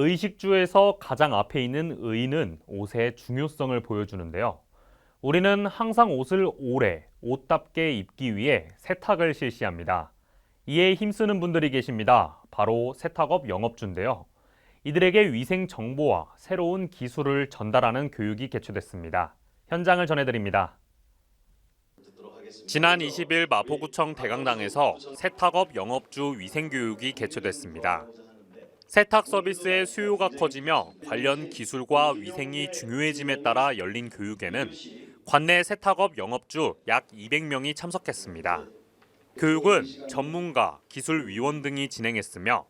의식주에서 가장 앞에 있는 의는 옷의 중요성을 보여주는데요. 우리는 항상 옷을 오래, 옷답게 입기 위해 세탁을 실시합니다. 이에 힘쓰는 분들이 계십니다. 바로 세탁업 영업주인데요. 이들에게 위생 정보와 새로운 기술을 전달하는 교육이 개최됐습니다. 현장을 전해드립니다. 지난 20일 마포구청 대강당에서 세탁업 영업주 위생 교육이 개최됐습니다. 세탁 서비스의 수요가 커지며 관련 기술과 위생이 중요해짐에 따라 열린 교육에는 관내 세탁업 영업주 약 200명이 참석했습니다. 교육은 전문가, 기술위원 등이 진행했으며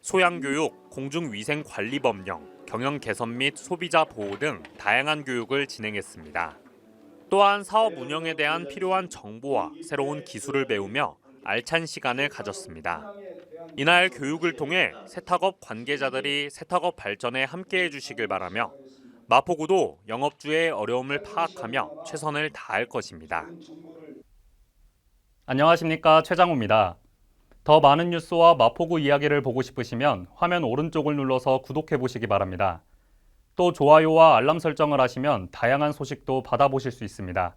소양교육, 공중위생관리법령, 경영 개선 및 소비자 보호 등 다양한 교육을 진행했습니다. 또한 사업 운영에 대한 필요한 정보와 새로운 기술을 배우며 알찬 시간을 가졌습니다. 이날 교육을 통해 세탁업 관계자들이 세탁업 발전에 함께해 주시길 바라며 마포구도 영업주의 어려움을 파악하며 최선을 다할 것입니다. 안녕하십니까 최장우입니다. 더 많은 뉴스와 마포구 이야기를 보고 싶으시면 화면 오른쪽을 눌러서 구독해 보시기 바랍니다. 또 좋아요와 알람 설정을 하시면 다양한 소식도 받아보실 수 있습니다.